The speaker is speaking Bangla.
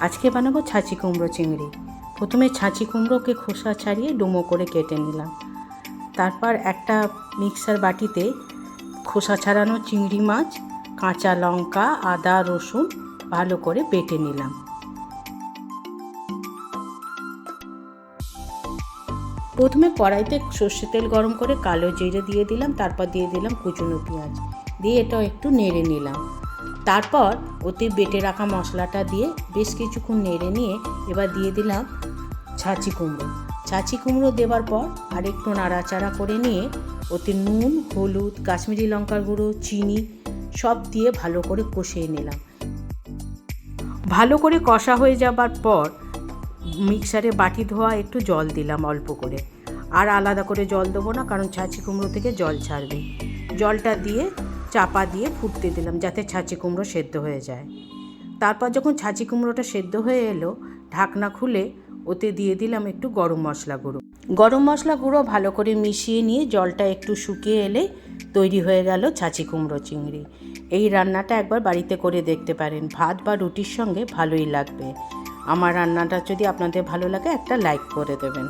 আজকে বানাবো ছাঁচি কুমড়ো চিংড়ি। প্রথমে ছাঁচি কুমড়োকে খোসা ছাড়িয়ে ডুমো করে কেটে নিলাম। তারপর একটা মিক্সার বাটিতে খোসা ছাড়ানো চিংড়ি মাছ, কাঁচা লঙ্কা, আদা, রসুন ভালো করে বেটে নিলাম। প্রথমে কড়াইতে সর্ষে তেল গরম করে কালো জিরে দিয়ে দিলাম, তারপর দিয়ে দিলাম কুচুনো পেঁয়াজ। দিয়ে এটাও একটু নেড়ে নিলাম। তারপর ওতে বেটে রাখা মশলাটা দিয়ে বেশ কিছুক্ষণ নেড়ে নিয়ে এবার দিয়ে দিলাম ছাঁচি কুমড়ো। ছাঁচি কুমড়ো দেওয়ার পর আরেকটু নাড়াচাড়া করে নিয়ে ওতে নুন, হলুদ, কাশ্মীরি লঙ্কার গুঁড়ো, চিনি সব দিয়ে ভালো করে কষিয়ে নিলাম। ভালো করে কষা হয়ে যাবার পর মিক্সারে বাটি ধোয়া একটু জল দিলাম অল্প করে। আর আলাদা করে জল দেবো না, কারণ ছাঁচি কুমড়ো থেকে জল ছাড়বে। জলটা দিয়ে চাপা দিয়ে ফুটতে দিলাম যাতে ছাঁচি কুমড়ো সেদ্ধ হয়ে যায়। তারপর যখন ছাঁচি কুমড়োটা সেদ্ধ হয়ে এলো, ঢাকনা খুলে ওতে দিয়ে দিলাম একটু গরম মশলা গুঁড়ো। গরম মশলা গুঁড়ো ভালো করে মিশিয়ে নিয়ে জলটা একটু শুকিয়ে এলে তৈরি হয়ে গেল ছাঁচি কুমড়ো চিংড়ি। এই রান্নাটা একবার বাড়িতে করে দেখতে পারেন। ভাত বা রুটির সঙ্গে ভালোই লাগবে। আমার রান্নাটা যদি আপনাদের ভালো লাগে একটা লাইক করে দেবেন।